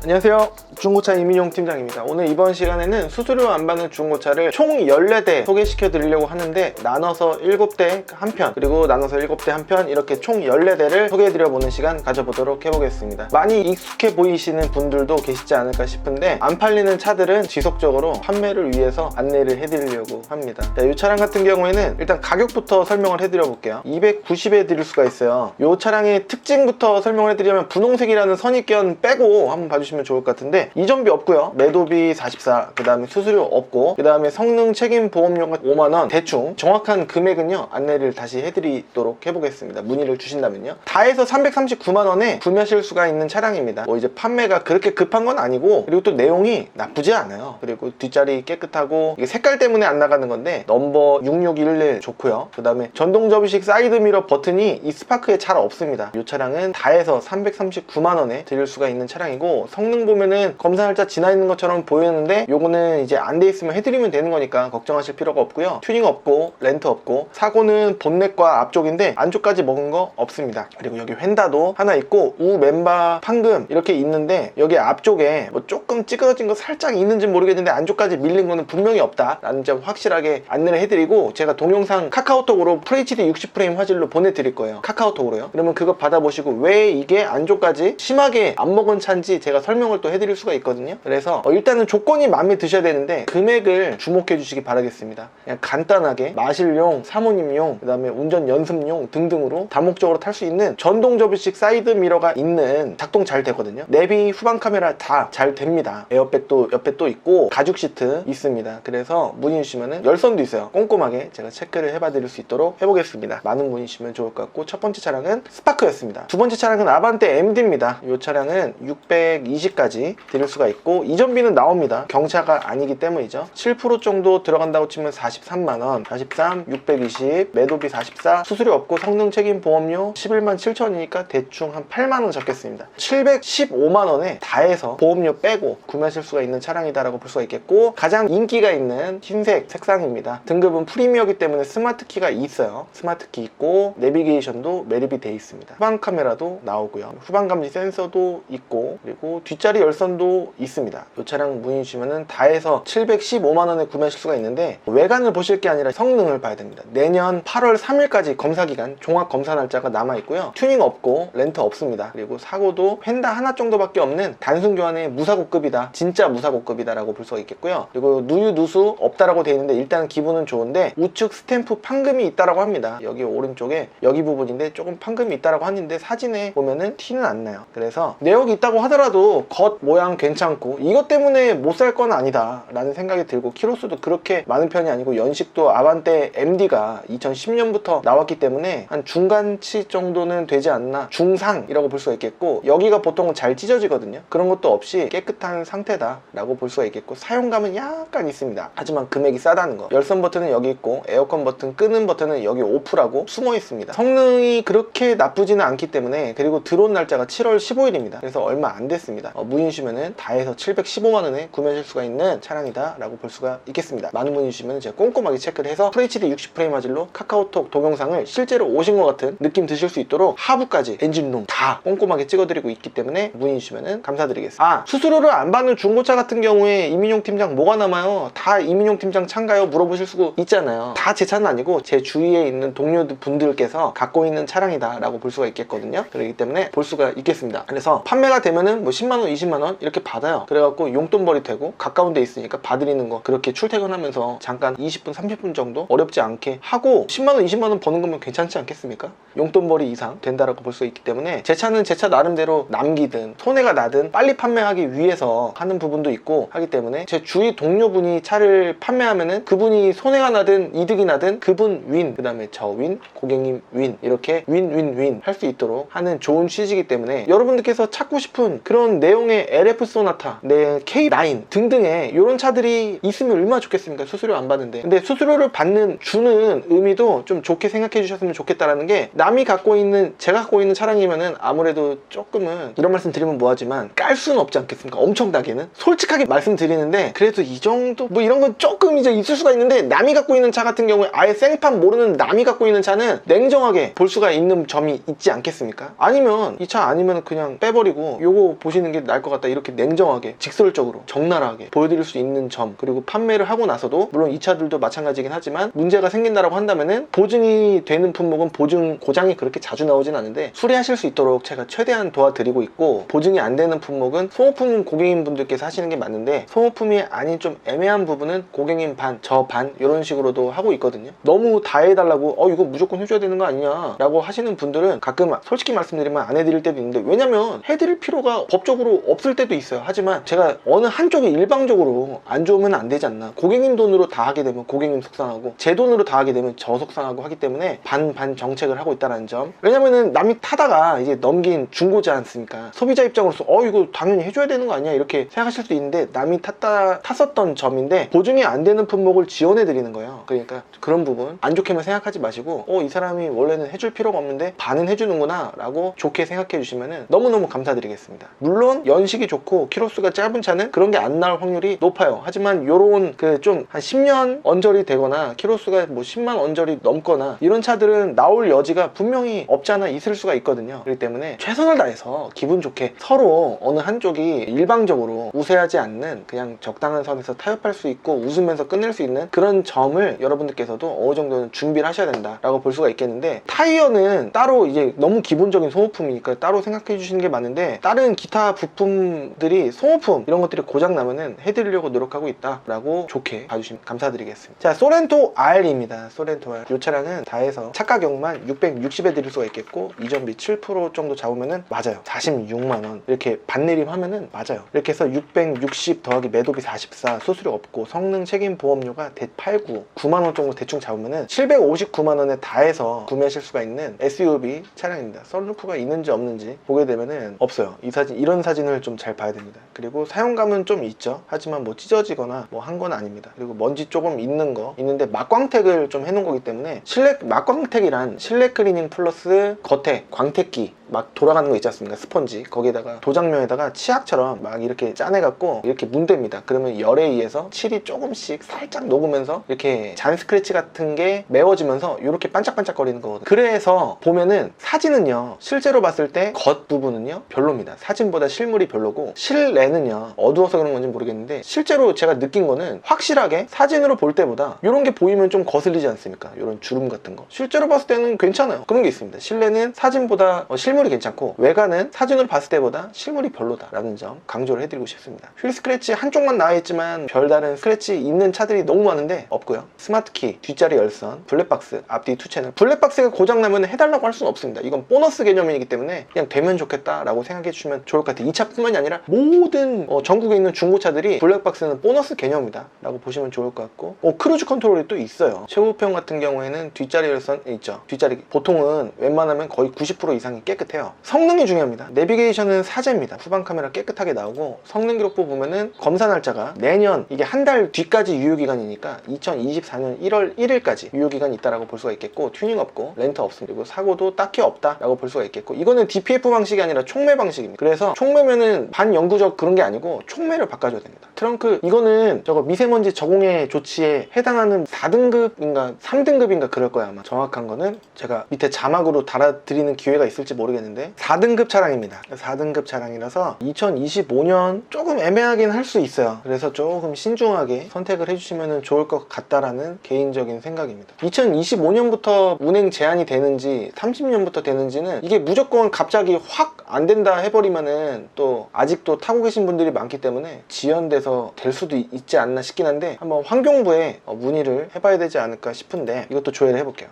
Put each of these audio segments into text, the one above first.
안녕하세요. 중고차 이민용 팀장입니다. 오늘 이번 시간에는 수수료 안 받는 중고차를 총 14대 소개시켜 드리려고 하는데 나눠서 7대 한 편 그리고 나눠서 7대 한 편 이렇게 총 14대를 소개해 드려 보는 시간 가져보도록 해보겠습니다. 많이 익숙해 보이시는 분들도 계시지 않을까 싶은데 안 팔리는 차들은 지속적으로 판매를 위해서 안내를 해 드리려고 합니다. 자, 이 차량 같은 경우에는 일단 가격부터 설명을 해 드려 볼게요. 290에 드릴 수가 있어요. 이 차량의 특징부터 설명을 해 드리면 분홍색이라는 선입견 빼고 한번 봐주시면 좋을 것 같은데 이전비 없고요. 매도비 44 그 다음에 수수료 없고 그 다음에 성능 책임 보험료가 5만원 대충. 정확한 금액은요 안내를 다시 해드리도록 해보겠습니다. 문의를 주신다면요. 다 해서 339만원에 구매하실 수가 있는 차량입니다. 뭐 이제 판매가 그렇게 급한 건 아니고 그리고 또 내용이 나쁘지 않아요. 그리고 뒷자리 깨끗하고 이게 색깔 때문에 안 나가는 건데 넘버 6611 좋고요. 그 다음에 전동 접이식 사이드 미러 버튼이 이 스파크에 잘 없습니다. 이 차량은 다 해서 339만원에 드릴 수가 있는 차량이고 성능 보면은 검사 날짜 지나 있는 것처럼 보이는데 요거는 이제 안 돼 있으면 해드리면 되는 거니까 걱정하실 필요가 없고요. 튜닝 없고 렌트 없고. 사고는 본넷과 앞쪽인데 안쪽까지 먹은 거 없습니다. 그리고 여기 휀다도 하나 있고 우 멤버 판금 이렇게 있는데 여기 앞쪽에 뭐 조금 찌그러진 거 살짝 있는지 모르겠는데 안쪽까지 밀린 거는 분명히 없다. 라는 점 확실하게 안내를 해드리고 제가 동영상 카카오톡으로 FHD 60프레임 화질로 보내드릴 거예요. 카카오톡으로요. 그러면 그거 받아보시고 왜 이게 안쪽까지 심하게 안 먹은 차인지 제가 설명을 또 해드릴 수가 있거든요. 그래서 어, 일단은 조건이 마음에 드셔야 되는데 금액을 주목해 주시기 바라겠습니다. 그냥 간단하게 마실용 사모님용 그 다음에 운전 연습용 등등으로 다목적으로 탈 수 있는 전동 접이식 사이드 미러가 있는 작동 잘 되거든요. 내비 후방 카메라 다 잘 됩니다. 에어백도 옆에 또 있고 가죽 시트 있습니다. 그래서 문의 주시면은 열선도 있어요. 꼼꼼하게 제가 체크를 해봐 드릴 수 있도록 해보겠습니다. 많은 문의 주시면 좋을 것 같고 첫 번째 차량은 스파크였습니다. 두 번째 차량은 아반떼 MD입니다. 이 차량은 620 까지 드릴 수가 있고 이전비는 나옵니다. 경차가 아니기 때문이죠. 7% 정도 들어간다고 치면 43만원 43 620 매도비 44 수수료 없고 성능 책임 보험료 11만 7천이니까 대충 한 8만원 적겠습니다. 715만원에 다 해서 보험료 빼고 구매하실 수가 있는 차량이다라고 볼 수가 있겠고 가장 인기가 있는 흰색 색상입니다. 등급은 프리미어기 때문에 스마트 키가 있어요. 스마트 키 있고 내비게이션도 매립이 돼 있습니다. 후방 카메라도 나오고요. 후방 감지 센서도 있고 그리고 뒷자리 열선도 있습니다. 이 차량 문의 주시면은 다 해서 715만원에 구매하실 수가 있는데 외관을 보실 게 아니라 성능을 봐야 됩니다. 내년 8월 3일까지 검사 기간 종합 검사 날짜가 남아 있고요. 튜닝 없고 렌트 없습니다. 그리고 사고도 펜다 하나 정도밖에 없는 단순 교환의 무사고급이다 진짜 무사고급이다 라고 볼 수가 있겠고요. 그리고 누유 누수 없다라고 되어 있는데 일단 기분은 좋은데 우측 스탬프 판금이 있다라고 합니다. 여기 오른쪽에 여기 부분인데 조금 판금이 있다라고 하는데 사진에 보면은 티는 안 나요. 그래서 내역이 있다고 하더라도 겉 모양 괜찮고 이것 때문에 못 살 건 아니다 라는 생각이 들고 키로수도 그렇게 많은 편이 아니고 연식도 아반떼 MD가 2010년부터 나왔기 때문에 한 중간치 정도는 되지 않나 중상이라고 볼 수가 있겠고 여기가 보통은 잘 찢어지거든요. 그런 것도 없이 깨끗한 상태다 라고 볼 수가 있겠고 사용감은 약간 있습니다. 하지만 금액이 싸다는 거. 열선 버튼은 여기 있고 에어컨 버튼 끄는 버튼은 여기 오프라고 숨어 있습니다. 성능이 그렇게 나쁘지는 않기 때문에 그리고 들어온 날짜가 7월 15일입니다. 그래서 얼마 안 됐습니다 어, 문의 주시면은 다 해서 715만 원에 구매하실 수가 있는 차량이다 라고 볼 수가 있겠습니다. 많은 주시면 제가 꼼꼼하게 체크를 해서 FHD 60프레임 화질로 카카오톡 동영상을 실제로 오신 것 같은 느낌 드실 수 있도록 하부까지 엔진룸 다 꼼꼼하게 찍어드리고 있기 때문에 문의 주시면 감사드리겠습니다. 아 수수료를 안 받는 중고차 같은 경우에 이민용 팀장 뭐가 남아요? 다 이민용 팀장 차인가요? 물어보실 수 있잖아요. 다 제 차는 아니고 제 주위에 있는 동료 분들께서 갖고 있는 차량이다 라고 볼 수가 있겠거든요. 그렇기 때문에 볼 수가 있겠습니다. 그래서 판매가 되면은 뭐 10만 원 20만원 이렇게 받아요. 그래갖고 용돈벌이 되고 가까운 데 있으니까 받으리는 거. 그렇게 출퇴근하면서 잠깐 20분 30분 정도 어렵지 않게 하고 10만원 20만원 버는 거면 괜찮지 않겠습니까? 용돈벌이 이상 된다라고 볼 수 있기 때문에 제 차는 제 차 나름대로 남기든 손해가 나든 빨리 판매하기 위해서 하는 부분도 있고 하기 때문에 제 주위 동료분이 차를 판매하면은 그분이 손해가 나든 이득이 나든 그분 윈, 그 다음에 저 윈, 고객님 윈 이렇게 윈 윈 윈 할 수 있도록 하는 좋은 취지이기 때문에 여러분들께서 찾고 싶은 그런 내용의 LF 소나타, 내 K9 등등의 이런 차들이 있으면 얼마나 좋겠습니까? 수수료 안 받는데. 근데 수수료를 받는 주는 의미도 좀 좋게 생각해 주셨으면 좋겠다라는 게 남이 갖고 있는 제가 갖고 있는 차량이면은 아무래도 조금은 이런 말씀 드리면 뭐하지만 깔 수는 없지 않겠습니까? 엄청나게는 솔직하게 말씀드리는데 그래도 이 정도 뭐 이런 건 조금 이제 있을 수가 있는데 남이 갖고 있는 차 같은 경우에 아예 생판 모르는 남이 갖고 있는 차는 냉정하게 볼 수가 있는 점이 있지 않겠습니까? 아니면 이 차 아니면 그냥 빼버리고 요거 보시는 해주시는 게 나을 것 같다. 이렇게 냉정하게 직설적으로 적나라하게 보여드릴 수 있는 점 그리고 판매를 하고 나서도 물론 이 차들도 마찬가지긴 하지만 문제가 생긴다라고 한다면은 보증이 되는 품목은 보증 고장이 그렇게 자주 나오진 않은데 수리하실 수 있도록 제가 최대한 도와드리고 있고 보증이 안 되는 품목은 소모품 고객님분들께서 하시는 게 맞는데 소모품이 아닌 좀 애매한 부분은 고객님 반, 저 반 이런 식으로도 하고 있거든요. 너무 다 해달라고 어 이거 무조건 해줘야 되는 거 아니냐? 라고 하시는 분들은 가끔 솔직히 말씀드리면 안 해드릴 때도 있는데 왜냐면 해드릴 필요가 법적으로 없을 때도 있어요. 하지만 제가 어느 한쪽이 일방적으로 안 좋으면 안 되지 않나. 고객님 돈으로 다 하게 되면 고객님 속상하고 제 돈으로 다 하게 되면 저 속상하고 하기 때문에 반반 정책을 하고 있다는 점. 왜냐면은 남이 타다가 이제 넘긴 중고지 않습니까? 소비자 입장으로서 어 이거 당연히 해줘야 되는 거 아니야? 이렇게 생각하실 수 있는데 남이 탔다 탔었던 점인데 보증이 안 되는 품목을 지원해 드리는 거예요. 그러니까 그런 부분 안 좋게만 생각하지 마시고 어 이 사람이 원래는 해줄 필요가 없는데 반은 해주는구나 라고 좋게 생각해 주시면 너무너무 감사드리겠습니다. 물론 연식이 좋고 키로수가 짧은 차는 그런 게 안 나올 확률이 높아요. 하지만 요런 그 좀 한 10년 언저리 되거나 키로수가 뭐 10만 언저리 넘거나 이런 차들은 나올 여지가 분명히 없지 않아 있을 수가 있거든요. 그렇기 때문에 최선을 다해서 기분 좋게 서로 어느 한쪽이 일방적으로 우세하지 않는 그냥 적당한 선에서 타협할 수 있고 웃으면서 끝낼 수 있는 그런 점을 여러분들께서도 어느 정도는 준비를 하셔야 된다라고 볼 수가 있겠는데 타이어는 따로 이제 너무 기본적인 소모품이니까 따로 생각해 주시는 게 맞는데 다른 기타 부품들이 소모품 이런 것들이 고장 나면은 해드리려고 노력하고 있다라고 좋게 봐주시면 감사드리겠습니다. 자 소렌토 R입니다. 소렌토 R 이 차량은 다 해서 차 가격만 660에 드릴 수가 있겠고 이전비 7% 정도 잡으면은 맞아요. 46만 원 이렇게 반내림 하면은 맞아요. 이렇게 해서 660 더하기 매도비 44 수수료 없고 성능 책임 보험료가 대 89 9만 원 정도 대충 잡으면은 759만 원에 다 해서 구매하실 수가 있는 SUV 차량입니다. 썬루프가 있는지 없는지 보게 되면은 없어요. 이 사진 이런 사진 을 좀 잘 봐야 됩니다. 그리고 사용감은 좀 있죠. 하지만 뭐 찢어지거나 뭐 한 건 아닙니다. 그리고 먼지 조금 있는 거 있는데 막광택을 좀 해놓은 거기 때문에 실내 막광택이란 실내 클리닝 플러스 겉에 광택기 막 돌아가는 거 있지 않습니까? 스펀지 거기에다가 도장면에다가 치약처럼 막 이렇게 짜내갖고 이렇게 문댑니다. 그러면 열에 의해서 칠이 조금씩 살짝 녹으면서 이렇게 잔 스크래치 같은 게 메워지면서 이렇게 반짝반짝 거리는 거거든요. 그래서 보면은 사진은요 실제로 봤을 때 겉 부분은요 별로입니다. 사진보다 실물이 별로고 실내는요 어두워서 그런 건지 모르겠는데 실제로 제가 느낀 거는 확실하게 사진으로 볼 때보다 이런 게 보이면 좀 거슬리지 않습니까? 이런 주름 같은 거 실제로 봤을 때는 괜찮아요. 그런 게 있습니다. 실내는 사진보다 어, 실물이 괜찮고 외관은 사진으로 봤을 때보다 실물이 별로다라는 점 강조를 해드리고 싶습니다. 휠 스크래치 한쪽만 나와 있지만 별다른 스크래치 있는 차들이 너무 많은데 없고요. 스마트키, 뒷자리 열선, 블랙박스, 앞뒤 투 채널. 블랙박스가 고장나면 해달라고 할 수는 없습니다. 이건 보너스 개념이기 때문에 그냥 되면 좋겠다라고 생각해 주시면 좋을 것 같아요. 이 차뿐만이 아니라 모든 어, 전국에 있는 중고차들이 블랙박스는 보너스 개념이다 라고 보시면 좋을 것 같고 어, 크루즈 컨트롤이 또 있어요. 최고평 같은 경우에는 뒷자리 열선 있죠. 뒷자리 보통은 웬만하면 거의 90% 이상이 깨끗해요. 성능이 중요합니다. 내비게이션은 사제입니다. 후방 카메라 깨끗하게 나오고 성능 기록부 보면은 검사 날짜가 내년 이게 한 달 뒤까지 유효기간이니까 2024년 1월 1일까지 유효기간이 있다라고 볼 수가 있겠고 튜닝 없고 렌터 없습니다. 그리고 사고도 딱히 없다라고 볼 수가 있겠고 이거는 DPF 방식이 아니라 총매 방식입니다. 그래서 총 매면은 반영구적 그런 게 아니고 총매를 바꿔줘야 됩니다. 트렁크 이거는 저거 미세먼지 적응의 조치에 해당하는 4등급인가 3등급인가 그럴 거야 아마. 정확한 거는 제가 밑에 자막으로 달아드리는 기회가 있을지 모르겠는데 4등급 차량입니다. 4등급 차량이라서 2025년 조금 애매하긴 할 수 있어요. 그래서 조금 신중하게 선택을 해주시면 좋을 것 같다라는 개인적인 생각입니다. 2025년부터 운행 제한이 되는지 30년부터 되는지는 이게 무조건 갑자기 확 안 된다 해버리면은 또 아직도 타고 계신 분들이 많기 때문에 지연돼서 될 수도 있- 있지 않나 싶긴 한데 한번 환경부에 어, 문의를 해봐야 되지 않을까 싶은데 이것도 조회를 해볼게요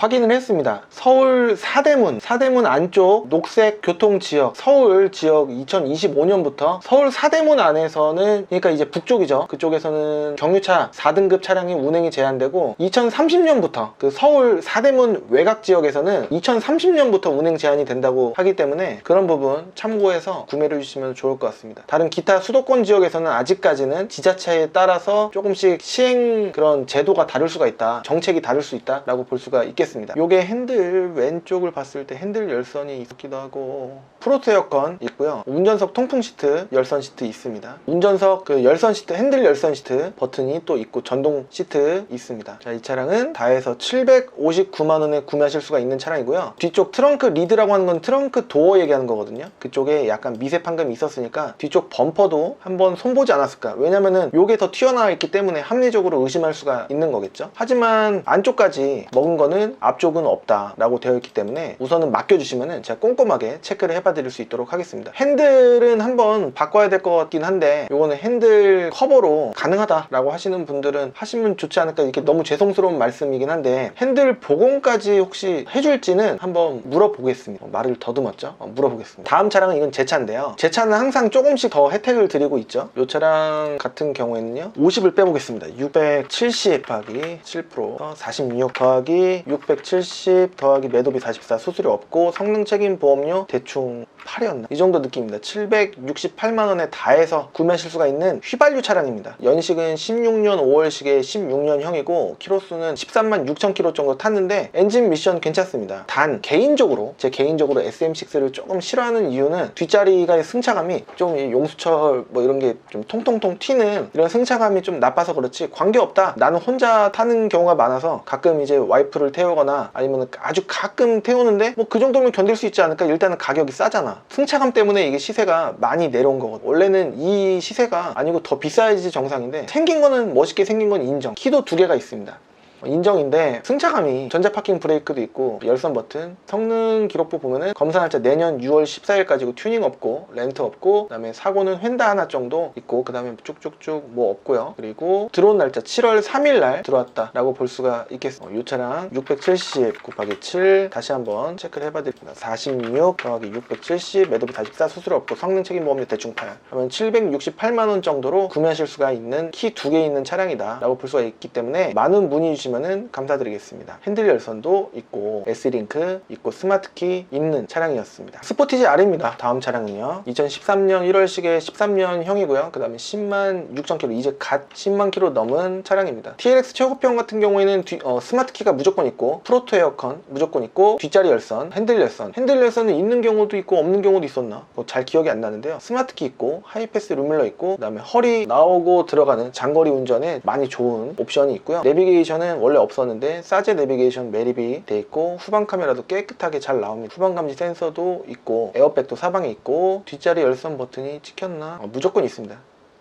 확인을 했습니다. 서울 사대문, 사대문 안쪽 녹색 교통지역, 서울 지역 2025년부터 서울 사대문 안에서는, 그러니까 이제 북쪽이죠. 그쪽에서는 경유차 4등급 차량이 운행이 제한되고, 2030년부터 그 서울 사대문 외곽 지역에서는 2030년부터 운행 제한이 된다고 하기 때문에 그런 부분 참고해서 구매를 해주시면 좋을 것 같습니다. 다른 기타 수도권 지역에서는 아직까지는 지자체에 따라서 조금씩 시행 그런 제도가 다를 수가 있다. 정책이 다를 수 있다 라고 볼 수가 있겠습니다. 있겠습니다. 요게 핸들 왼쪽을 봤을 때 핸들 열선이 있기도 하고 프로토 에어컨 있고요. 운전석 통풍 시트 열선 시트 있습니다. 운전석 그 열선 시트 핸들 열선 시트 버튼이 또 있고 전동 시트 있습니다. 자, 이 차량은 다해서 759만 원에 구매하실 수가 있는 차량이고요. 뒤쪽 트렁크 리드라고 하는 건 트렁크 도어 얘기하는 거거든요. 그쪽에 약간 미세 판금이 있었으니까 뒤쪽 범퍼도 한번 손보지 않았을까? 왜냐면은 요게 더 튀어나와 있기 때문에 합리적으로 의심할 수가 있는 거겠죠. 하지만 안쪽까지 먹은 거는 앞쪽은 없다라고 되어 있기 때문에 우선은 맡겨주시면은 제가 꼼꼼하게 체크를 해봐 드릴 수 있도록 하겠습니다. 핸들은 한번 바꿔야 될 것 같긴 한데 요거는 핸들 커버로 가능하다라고 하시는 분들은 하시면 좋지 않을까 이렇게 너무 죄송스러운 말씀이긴 한데 핸들 복원까지 혹시 해줄지는 한번 물어보겠습니다. 어, 말을 더듬었죠? 어, 물어보겠습니다. 다음 차량은 이건 제 차인데요. 제 차는 항상 조금씩 더 혜택을 드리고 있죠. 이 차량 같은 경우에는요. 50을 빼보겠습니다. 670 더하기 7% 46 더하기 670 더하기 매도비 44 수수료 없고 성능 책임 보험료 대충 8이었나? 이 정도 느낌입니다. 768만원에 다 해서 구매하실 수가 있는 휘발유 차량입니다. 연식은 16년 5월식의 16년형이고 키로수는 13만 6천 킬로 정도 탔는데 엔진 미션 괜찮습니다. 단 개인적으로 제 개인적으로 SM6를 조금 싫어하는 이유는 뒷자리가 승차감이 좀이 용수철 뭐 이런 게 좀 통통통 튀는 이런 승차감이 좀 나빠서 그렇지 관계없다. 나는 혼자 타는 경우가 많아서 가끔 이제 와이프를 태우거나 아니면 아주 가끔 태우는데 뭐 그 정도면 견딜 수 있지 않을까? 일단은 가격이 싸잖아. 승차감 때문에 이게 시세가 많이 내려온 거거든. 원래는 이 시세가 아니고 더 비싸야지 정상인데 생긴 거는 멋있게 생긴 건 인정. 키도 두 개가 있습니다. 인정인데 승차감이 전자 파킹 브레이크도 있고 열선 버튼. 성능 기록부 보면은 검사 날짜 내년 6월 14일까지고 튜닝 없고 렌트 없고 그다음에 사고는 휀다 하나 정도 있고 그다음에 쭉쭉쭉 뭐 없고요. 그리고 들어온 날짜 7월 3일 날 들어왔다 라고 볼 수가 있겠습니다 이 차량 670 곱하기 7 다시 한번 체크를 해봐 드립니다. 46 더하기 670 매도비 44 수수료 없고 성능 책임 보험료 대충 8 하면 768만 원 정도로 구매하실 수가 있는 키 두 개 있는 차량이다 라고 볼 수가 있기 때문에 많은 문의 주시면 감사드리겠습니다. 핸들 열선도 있고 S링크 있고 스마트키 있는 차량이었습니다. 스포티지 R입니다. 다음 차량은요. 2013년 1월식의 13년형이고요. 그 다음에 10만 6천 킬로 이제 갓 10만 킬로 넘은 차량입니다. TLX 최고평 같은 경우에는 뒤- 어, 스마트키가 무조건 있고 프로토 에어컨 무조건 있고 뒷자리 열선 핸들 열선. 핸들 열선은 있는 경우도 있고 없는 경우도 있었나? 뭐 잘 기억이 안 나는데요. 스마트키 있고 하이패스 룸밀러 있고 그 다음에 허리 나오고 들어가는 장거리 운전에 많이 좋은 옵션이 있고요. 내비게이션은 원래 없었는데 사제 내비게이션 매립이 돼 있고 후방 카메라도 깨끗하게 잘 나옵니다 후방 감지 센서도 있고 에어백도 사방에 있고 뒷자리 열선 버튼이 찍혔나? 어, 무조건 있습니다.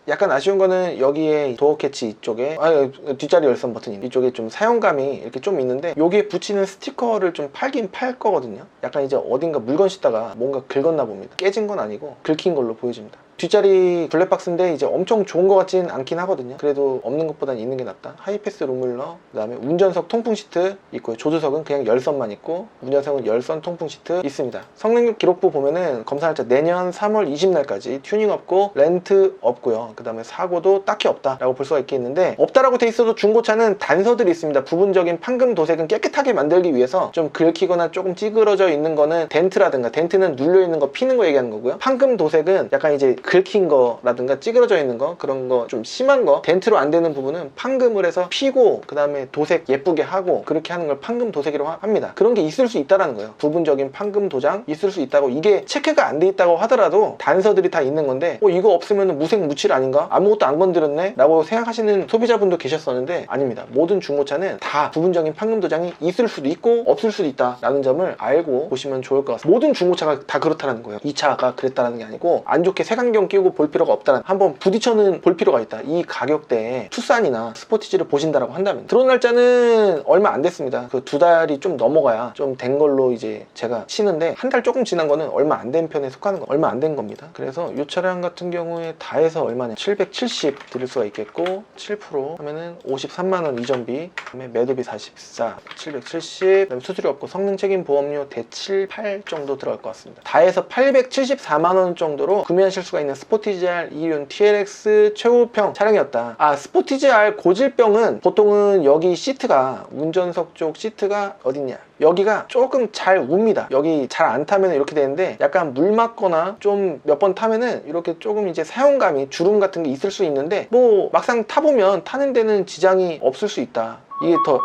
약간 아쉬운 거는 여기에 도어 캐치 이쪽에 아 뒷자리 열선 버튼 이쪽에 좀 사용감이 이렇게 좀 있는데 여기에 붙이는 스티커를 좀 팔긴 팔 거거든요. 약간 이제 어딘가 물건 씻다가 뭔가 긁었나 봅니다. 깨진 건 아니고 긁힌 걸로 보여집니다 뒷자리 블랙박스인데 이제 엄청 좋은 것 같진 않긴 하거든요. 그래도 없는 것보단 있는 게 낫다. 하이패스 룸물러 그 다음에 운전석 통풍 시트 있고요. 조수석은 그냥 열선만 있고 운전석은 열선 통풍 시트 있습니다. 성능 기록부 보면은 검사 날짜 내년 3월 20날까지 튜닝 없고 렌트 없고요. 그 다음에 사고도 딱히 없다 라고 볼 수가 있겠는데 없다라고 돼 있어도 중고차는 단서들이 있습니다. 부분적인 판금 도색은 깨끗하게 만들기 위해서 좀 긁히거나 조금 찌그러져 있는 거는 덴트라든가 덴트는 눌려 있는 거 피는 거 얘기하는 거고요. 판금 도색은 약간 이제 긁힌 거라든가 찌그러져 있는 거 그런 거 좀 심한 거 덴트로 안 되는 부분은 판금을 해서 피고 그 다음에 도색 예쁘게 하고 그렇게 하는 걸 판금 도색이라고 하- 합니다. 그런 게 있을 수 있다라는 거예요. 부분적인 판금 도장 있을 수 있다고. 이게 체크가 안 돼 있다고 하더라도 단서들이 다 있는 건데 어 이거 없으면 무색 무칠 아닌가? 아무것도 안 건드렸네? 라고 생각하시는 소비자분도 계셨었는데 아닙니다. 모든 중고차는 다 부분적인 판금 도장이 있을 수도 있고 없을 수도 있다라는 점을 알고 보시면 좋을 것 같습니다. 모든 중고차가 다 그렇다는 거예요. 이 차가 그랬다는 게 아니고 안 좋게 색안경 끼고 볼 필요가 없다는 한번 부딪혀는 볼 필요가 있다. 이 가격대에 투싼이나 스포티지를 보신다라고 한다면. 들어온 날짜는 얼마 안 됐습니다. 그 두 달이 좀 넘어가야 좀 된 걸로 이제 제가 치는데 한 달 조금 지난 거는 얼마 안 된 편에 속하는 거 얼마 안 된 겁니다. 그래서 이 차량 같은 경우에 다 해서 얼마냐. 770 드릴 수가 있겠고 7% 하면은 53만 원 이전비 그다음에 매도비 44 770 그다음에 수수료 없고 성능 책임 보험료 대 7 8 정도 들어갈 것 같습니다. 다 해서 874만 원 정도로 구매하실 수가 있는 스포티지 R 2륜 TLX 최고평 차량이었다. 아 스포티지 R 고질병은 보통은 여기 시트가 운전석 쪽 시트가 어딨냐. 여기가 조금 잘 웁니다. 여기 잘 안 타면 이렇게 되는데 약간 물 맞거나 좀 몇 번 타면은 이렇게 조금 이제 사용감이 주름 같은 게 있을 수 있는데 뭐 막상 타보면 타는 데는 지장이 없을 수 있다. 이게 더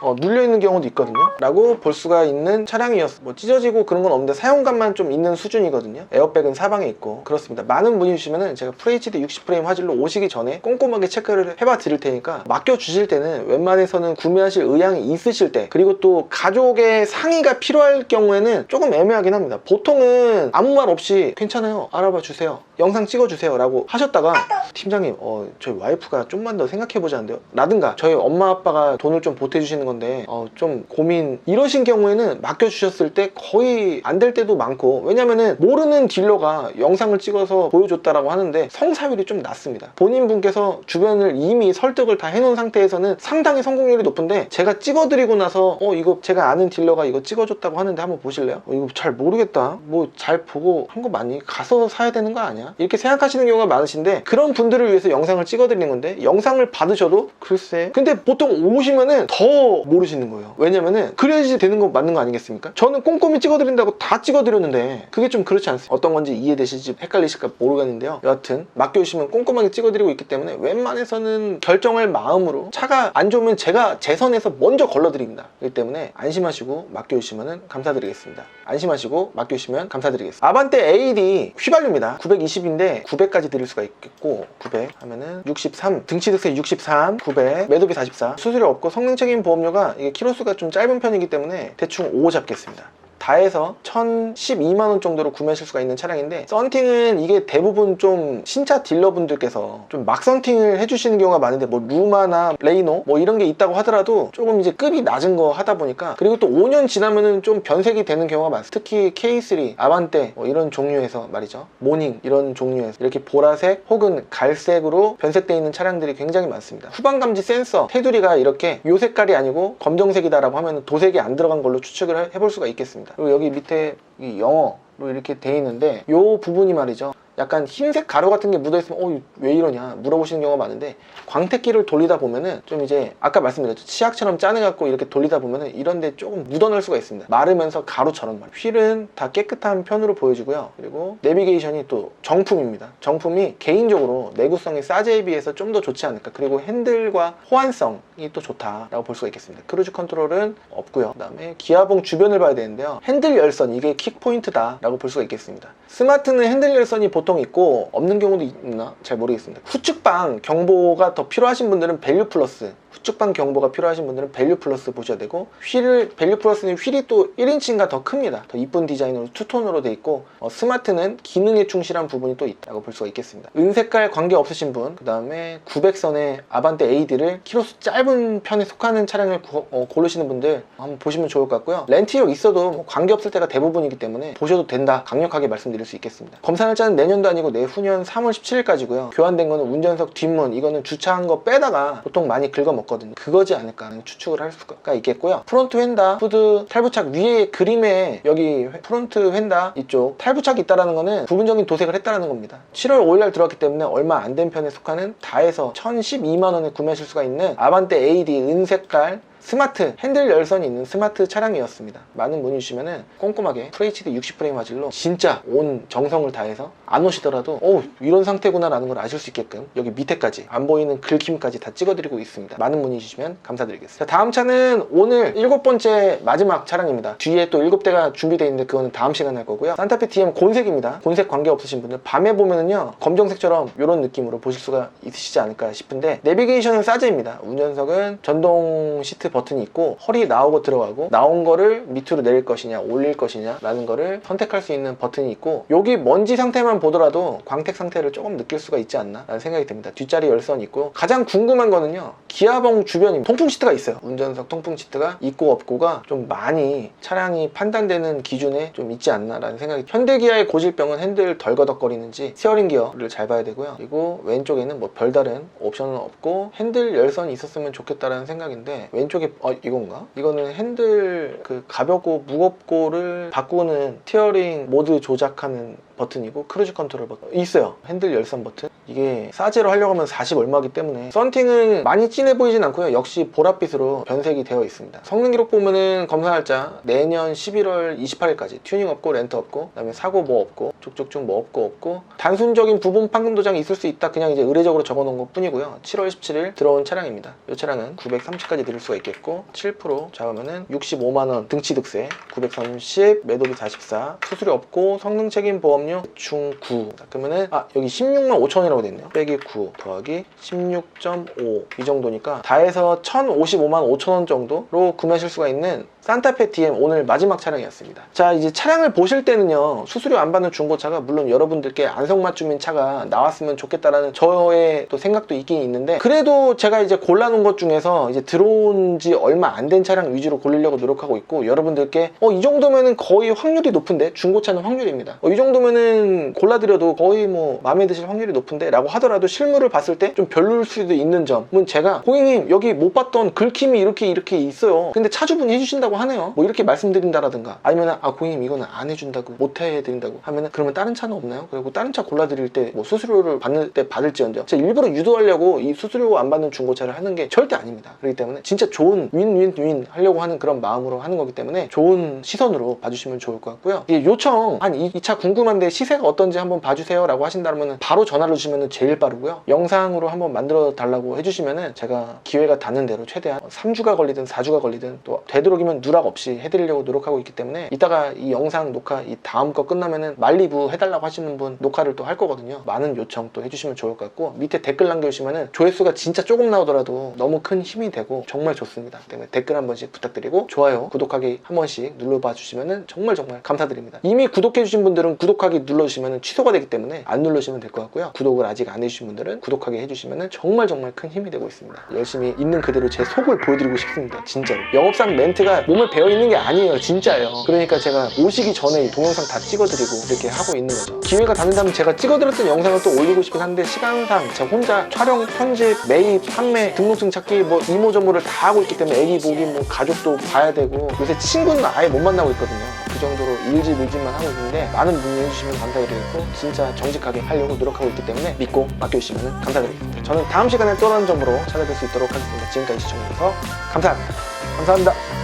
어, 눌려있는 경우도 있거든요. 라고 볼 수가 있는 차량이었어 뭐 찢어지고 그런 건 없는데 사용감만 좀 있는 수준이거든요. 에어백은 사방에 있고 그렇습니다. 많은 문의 주시면은 제가 FHD 60프레임 화질로 오시기 전에 꼼꼼하게 체크를 해봐 드릴 테니까 맡겨주실 때는 웬만해서는 구매하실 의향이 있으실 때 그리고 또 가족의 상의가 필요할 경우에는 조금 애매하긴 합니다. 보통은 아무 말 없이 괜찮아요 알아봐 주세요 영상 찍어 주세요 라고 하셨다가 팀장님 어, 저희 와이프가 좀만 더 생각해 보자는데요. 라든가 저희 엄마 아빠가 돈을 좀 보태주시는 건데 어, 좀 고민 이러신 경우에는 맡겨주셨을 때 거의 안 될 때도 많고 왜냐면은 모르는 딜러가 영상을 찍어서 보여줬다라고 하는데 성사율이 좀 낮습니다 본인 분께서 주변을 이미 설득을 다 해놓은 상태에서는 상당히 성공률이 높은데 제가 찍어드리고 나서 어 이거 제가 아는 딜러가 이거 찍어줬다고 하는데 한번 보실래요? 어, 이거 잘 모르겠다 뭐 잘 보고 한거 맞니? 가서 사야 되는 거 아니야? 이렇게 생각하시는 경우가 많으신데 그런 분들을 위해서 영상을 찍어드리는 건데 영상을 받으셔도 글쎄 근데 보통 오시면은 더 모르시는 거예요. 왜냐면은 그래야지 되는 거 맞는 거 아니겠습니까? 저는 꼼꼼히 찍어드린다고 다 찍어드렸는데 그게 좀 그렇지 않습니까? 어떤 건지 이해되실지 헷갈리실까 모르겠는데요. 여하튼 맡겨주시면 꼼꼼하게 찍어드리고 있기 때문에 웬만해서는 결정할 마음으로 차가 안 좋으면 제가 제 선에서 먼저 걸러드립니다. 그렇기 때문에 안심하시고 맡겨주시면 감사드리겠습니다. 안심하시고 맡겨주시면 감사드리겠습니다. 아반떼 AD 휘발유입니다. 920인데 900까지 드릴 수가 있겠고 900 하면은 63 등치득세 63 900 매도비 44 수수료 없고 성능 책임 보험료 가 이게 키로수가 좀 짧은 편이기 때문에 대충 5 잡겠습니다 다 해서 1012만원 정도로 구매하실 수가 있는 차량인데 썬팅은 이게 대부분 좀 신차 딜러분들께서 좀 막 썬팅을 해주시는 경우가 많은데 뭐 루마나 레이노 뭐 이런 게 있다고 하더라도 조금 이제 급이 낮은 거 하다 보니까 그리고 또 5년 지나면은 좀 변색이 되는 경우가 많습니다. 특히 K3, 아반떼 뭐 이런 종류에서 말이죠. 모닝 이런 종류에서 이렇게 보라색 혹은 갈색으로 변색되어 있는 차량들이 굉장히 많습니다. 후방 감지 센서 테두리가 이렇게 요 색깔이 아니고 검정색이다라고 하면 도색이 안 들어간 걸로 추측을 해- 해볼 수가 있겠습니다 그리고 여기 밑에 이 영어로 이렇게 돼 있는데 요 부분이 말이죠 약간 흰색 가루 같은 게 묻어 있으면 어 왜 이러냐? 물어보시는 경우가 많은데 광택기를 돌리다 보면은 좀 이제 아까 말씀드렸죠. 치약처럼 짜내갖고 이렇게 돌리다 보면은 이런데 조금 묻어날 수가 있습니다. 마르면서 가루처럼 말. 휠은 다 깨끗한 편으로 보여지고요. 그리고 내비게이션이 또 정품입니다. 정품이 개인적으로 내구성이 싸제에 비해서 좀 더 좋지 않을까. 그리고 핸들과 호환성이 또 좋다라고 볼 수가 있겠습니다. 크루즈 컨트롤은 없고요. 그 다음에 기아봉 주변을 봐야 되는데요. 핸들 열선 이게 킥포인트다 라고 볼 수가 있겠습니다. 스마트는 핸들 열선이 보통 있고 없는 경우도 있나? 잘 모르겠습니다. 후측방 경보가 더 필요하신 분들은 밸류 플러스 후측방 경보가 필요하신 분들은 밸류 플러스 보셔야 되고 휠을 밸류 플러스는 휠이 또 1인치인가 더 큽니다. 더 이쁜 디자인으로 투톤으로 돼 있고 어, 스마트는 기능에 충실한 부분이 또 있다고 볼 수가 있겠습니다. 은색깔 관계 없으신 분 그 다음에 900선의 아반떼 AD를 키로수 짧은 편에 속하는 차량을 구- 어, 고르시는 분들 한번 보시면 좋을 것 같고요. 렌트력 있어도 뭐 관계 없을 때가 대부분이기 때문에 보셔도 된다. 강력하게 말씀드릴 수 있겠습니다. 검사 날짜는 내년도 아니고 내후년 3월 17일까지고요. 교환된 거는 운전석 뒷문 이거는 주차한 거 빼다가 보통 많이 긁어 먹거든요. 그거지 않을까 하는 추측을 할 수가 있겠고요. 프론트 휀다 후드 탈부착 위에 그림에 여기 회- 프론트 휀다 이쪽 탈부착이 있다는 거는 부분적인 도색을 했다는 겁니다. 7월 5일날 들어왔기 때문에 얼마 안 된 편에 속하는 다해서 1012만원에 구매하실 수가 있는 아반떼 AD 은색깔 스마트 핸들 열선이 있는 스마트 차량이었습니다. 많은 문의 주시면은 꼼꼼하게 FHD 60프레임 화질로 진짜 온 정성을 다해서 안 오시더라도 오 이런 상태구나 라는 걸 아실 수 있게끔 여기 밑에까지 안 보이는 긁힘까지 다 찍어드리고 있습니다. 많은 문의 주시면 감사드리겠습니다. 자, 다음 차는 오늘 일곱 번째 마지막 차량입니다. 뒤에 또 일곱 대가 준비되어 있는데 그거는 다음 시간에 할 거고요. 산타페 TM 곤색입니다. 곤색 관계 없으신 분들 밤에 보면은요 검정색처럼 이런 느낌으로 보실 수가 있으시지 않을까 싶은데 내비게이션은 싸제입니다. 운전석은 전동 시트 버튼이 있고 허리 나오고 들어가고 나온 거를 밑으로 내릴 것이냐 올릴 것이냐 라는 거를 선택할 수 있는 버튼이 있고 여기 먼지 상태만 보더라도 광택 상태를 조금 느낄 수가 있지 않나 라는 생각이 듭니다. 뒷자리 열선이 있고 가장 궁금한 거는요. 기아봉 주변이 통풍 시트가 있어요. 운전석 통풍 시트가 있고 없고가 좀 많이 차량이 판단되는 기준에 좀 있지 않나 라는 생각이 현대기아의 고질병은 핸들 덜거덕거리는지 스티어링 기어를 잘 봐야 되고요. 그리고 왼쪽에는 뭐 별다른 옵션은 없고 핸들 열선이 있었으면 좋겠다라는 생각인데 왼쪽 에 어 이건가? 이거는 핸들 그 가볍고 무겁고를 바꾸는 스티어링 모드 조작하는 버튼이고 크루즈 컨트롤 버튼. 있어요. 핸들 열선 버튼. 이게 사제로 하려고 하면 40 얼마기 때문에 썬팅은 많이 진해 보이진 않고요. 역시 보랏빛으로 변색이 되어 있습니다. 성능 기록 보면은 검사할자. 내년 11월 28일까지 튜닝 없고 렌트 없고 그다음에 사고 뭐 없고 쭉쭉쭉 뭐 없고 없고 단순적인 부분 판금 도장이 있을 수 있다. 그냥 이제 의례적으로 적어놓은 것 뿐이고요. 7월 17일 들어온 차량입니다. 이 차량은 930까지 드릴 수가 있겠고 7% 잡으면은 65만원 등치 득세 930 매도비 44 수수료 없고 성능 책임 보험 료 중9 그러면은 아 여기 16만 5천 원이라고 돼 있네요. 빼기 9 더하기 16.5 이 정도니까 다 해서 1,055만 5천 원 정도로 구매하실 수가 있는 산타페 DM 오늘 마지막 차량이었습니다. 자 이제 차량을 보실 때는요 수수료 안 받는 중고차가 물론 여러분들께 안성맞춤인 차가 나왔으면 좋겠다라는 저의 또 생각도 있긴 있는데 그래도 제가 이제 골라놓은 것 중에서 이제 들어온 지 얼마 안 된 차량 위주로 고르려고 노력하고 있고 여러분들께 어 이 정도면은 거의 확률이 높은데? 중고차는 확률입니다. 어, 이 정도면은 골라드려도 거의 뭐 마음에 드실 확률이 높은데? 라고 하더라도 실물을 봤을 때 좀 별로일 수도 있는 점은 제가 고객님 여기 못 봤던 긁힘이 이렇게 이렇게 있어요. 근데 차주분이 해주신다고 하네요. 뭐 이렇게 말씀드린다라든가 아니면은 아 고객님 이거는 안 해준다고 못 해드린다고 하면은 그러면 다른 차는 없나요? 그리고 다른 차 골라드릴 때 뭐 수수료를 받을 때 받을지언정. 제가 일부러 유도하려고 이 수수료 안 받는 중고차를 하는 게 절대 아닙니다. 그렇기 때문에 진짜 좋은 윈윈윈 하려고 하는 그런 마음으로 하는 거기 때문에 좋은 시선으로 봐주시면 좋을 것 같고요. 이 요청 한 이 차 궁금한데 시세가 어떤지 한번 봐주세요 라고 하신다면 바로 전화를 주시면 제일 빠르고요. 영상으로 한번 만들어 달라고 해주시면은 제가 기회가 닿는 대로 최대한 3주가 걸리든 4주가 걸리든 또 되도록이면 누락 없이 해드리려고 노력하고 있기 때문에 이따가 이 영상 녹화 이 다음 거 끝나면은 말리부 해달라고 하시는 분 녹화를 또 할 거거든요. 많은 요청 또 해주시면 좋을 것 같고 밑에 댓글 남겨주시면은 조회수가 진짜 조금 나오더라도 너무 큰 힘이 되고 정말 좋습니다. 때문에 댓글 한 번씩 부탁드리고 좋아요 구독하기 한 번씩 눌러봐 주시면은 정말 정말 감사드립니다. 이미 구독해 주신 분들은 구독하기 눌러주시면은 취소가 되기 때문에 안 눌러주시면 될 것 같고요. 구독을 아직 안 해주신 분들은 구독하게 해주시면은 정말 정말 큰 힘이 되고 있습니다. 열심히 있는 그대로 제 속을 보여드리고 싶습니다. 진짜로. 영업상 멘트가 몸에 배어 있는 게 아니에요 진짜예요. 그러니까 제가 오시기 전에 이 동영상 다 찍어드리고 이렇게 하고 있는 거죠. 기회가 닿는다면 제가 찍어드렸던 영상을 또 올리고 싶긴 한데 시간상 제가 혼자 촬영 편집 매입 판매 등록증 찾기 뭐 이모 저모를 다 하고 있기 때문에 애기 보기 뭐 가족도 봐야 되고 요새 친구는 아예 못 만나고 있거든요. 그 정도로 일집 일집만 하고 있는데 많은 문의 해주시면 감사드리겠고 진짜 정직하게 하려고 노력하고 있기 때문에 믿고 맡겨주시면 감사드리겠습니다. 저는 다음 시간에 또 다른 점으로 찾아뵐 수 있도록 하겠습니다. 지금까지 시청해주셔서 감사합니다. 감사합니다